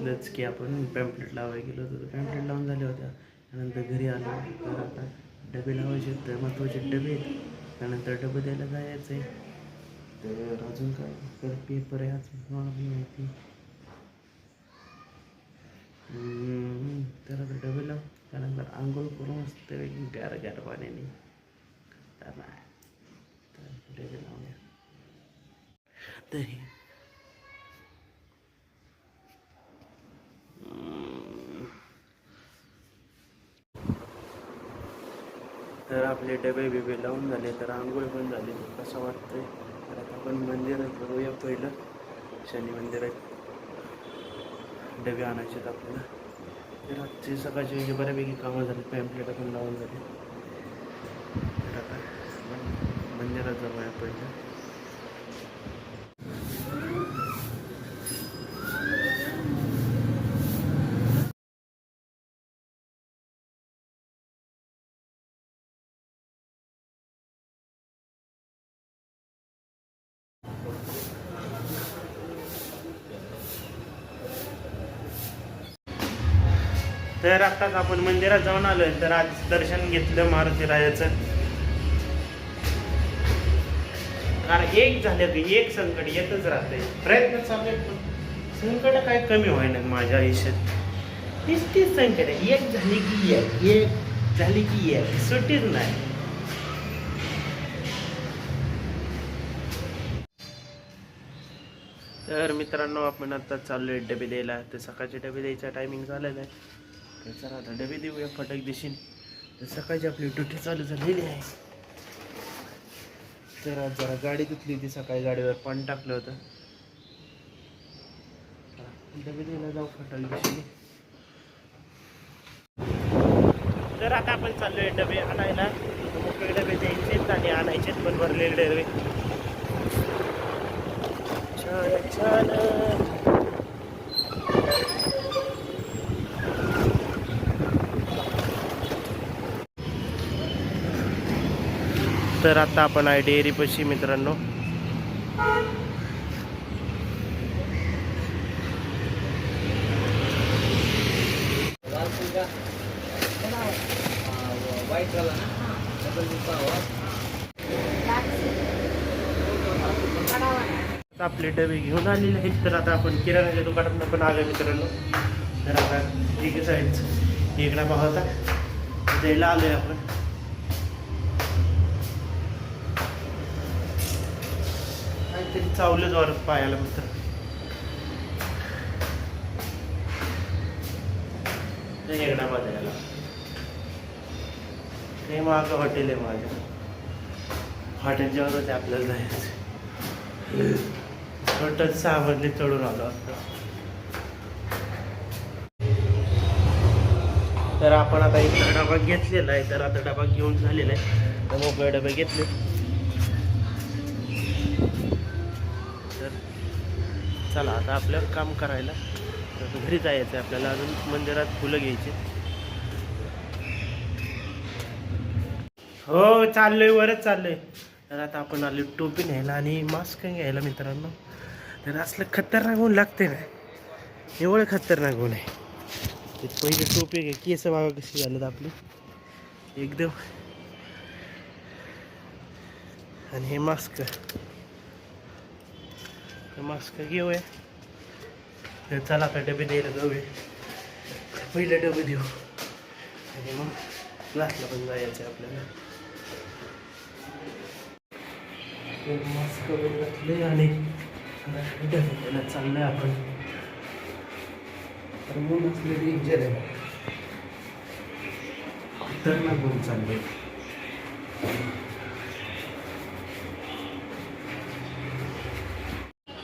सांगितलंच की आपण पॅम्पलेट लावायला गेलो होतो. पॅम्पलेट लावून झाल्या होत्या. त्यानंतर घरी आलो. तर आता डबे लावायचे आहेत, तर महत्त्वाचे डबे आहेत. त्यानंतर डबे द्यायला जायचं आहे तर अजून काय? तर पेपर आहे. आज मला पण माहिती. तर आता डबे लाव. त्यानंतर आंघोळ करून मस्त गार गार पाण्याने. तर नाही तर डबे लावूया. तरी तर आपले डबे बिबे लावून झाले तर आंघोळ पण झाली. कसं वाटतंय? तर आता आपण मंदिरात जाऊया पहिलं. शनी मंदिरात डबे आणायचे आहेत आपल्याला. तर आजचे सकाळचे म्हणजे बऱ्यापैकी कामं झाली पॅम्पलेट पण लावून झाली. तर आता आपण मंदिरात जाऊया पहिलं. तर आत्ताच आपण मंदिरात जाऊन आलोय. तर आज दर्शन घेतलं मारुती राजाचं कारण एक झालं की एक संकट येतच राहते प्रयत्न चालू पण संकट काय कमी होईना माझ्या आयुष्यात. तीच तीच संकट आहे. एक झाली की एक एक झाली की एक. सुट्टीच नाही. तर मित्रांनो आपण आता चाललोय डबे द्यायला. तर सकाळचे डबे द्यायचा टायमिंग झालेला आहे तर चला आता डबे देऊया फटक देशील. तर सकाळची आपली ड्युटी चालू झालेली आहे. तर आज जरा गाडी धुतली होती सकाळी गाडीवर पाणी टाकलं होतं. डबे द्यायला जाऊ फटक देशील. तर आता आपण चाललोय डबे आणायला. मोकळे डबे द्यायचे आणि आणायचे पण भरलेले डबे. छान छान. तर आता आपण आहे डेअरी पशी मित्रांनो. आपले डबे घेऊन आलेले आहेत. तर आता आपण किराणाच्या दुकानात पण आलो मित्रांनो. तर आता एक साईड एक डबा होता. द्यायला आलोय आपण. चावलं जोरात पायाला मित्र. डबा द्यायला ते मागं हॉटेल आहे माझ्या हॉटेलच्या वरच आपल्याला जायचं. टोटल सहा मधले चढून आलो असतो तर आपण आता एक डबा घेतलेला आहे. तर आता डबा घेऊन झालेला आहे. तर मोकळे डबे घेतले. चला आता आपलं काम करायला. तर घरी जायचं आहे आपल्याला अजून मंदिरात फुलं घ्यायची. हो चाललोय वरच चाललोय. तर आता आपण आलो टोपी न्यायला आणि मास्क घ्यायला मित्रांनो. तर असलं खतरनाक होऊन लागते ना. एवढं खतरनाक होऊन आहे. ते पहिले टोपी घ्या केस बाबा कशी झालेत आपली? एकदम. आणि हे मास्क मास्क घेऊया तर हो चला आता डबे द्यायला जाऊया पहिले डबे देऊ. आणि मग क्लासला पण जायचं आहे आपल्याला. तर मास्क वगैरे घातले आणि डब्याला चाललंय आपण. तर मग असले डेंजर आहे. खतरनाक ऊन चाललंय.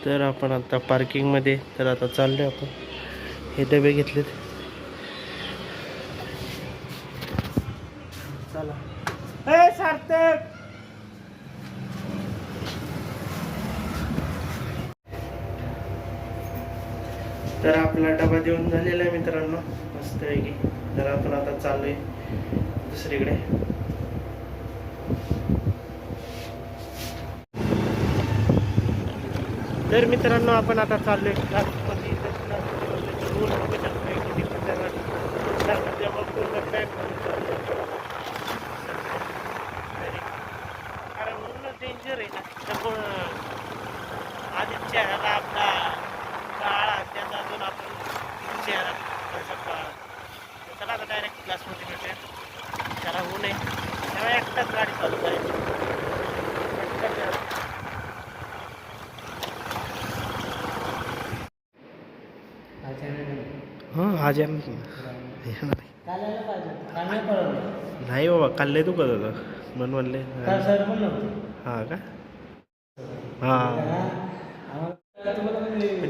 तर आपण आता पार्किंगमध्ये तर आता चाललोय आपण. हे डबे घेतलेत. चला. ए सार्थक! तर आपला डबा देऊन झालेला आहे मित्रांनो. मस्त आहे की तर आपण आता चाललोय दुसरीकडे. तर मित्रांनो आपण आता चाललो आहे चेहऱ्याला आपला काळा त्याचा आपण चेहरा चला आता डायरेक्ट क्लासमध्ये भेटूया. त्याला होऊ नये. त्याला एकटाच गाडी चालू करायची. आज नाही बाबा काल लय दुखत होतं. मन म्हणले. हां का? हां.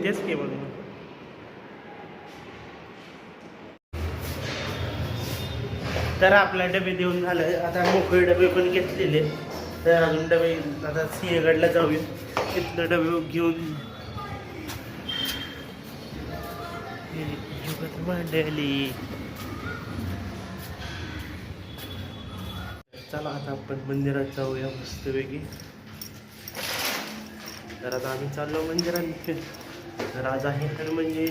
तेच की मग तर आपल्या डबे देऊन झालं आता मोकळे डबे पण घेतलेले. तर अजून डबे आता सिंहगडला जाऊया. तिथलं डबे घेऊन मांडली चला आता आपण मंदिरात जाऊया मस्तपैकी. तर आता आम्ही चाललो मंदिरात. तर आज आहे तर म्हणजे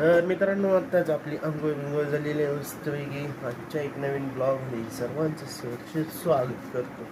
तर मित्रांनो आत्ताच आपली अंघोळ बिंघोळ झालेली आहे. आजच्या एक नवीन ब्लॉगमध्ये सर्वांचं सुरक्षित स्वागत करतो.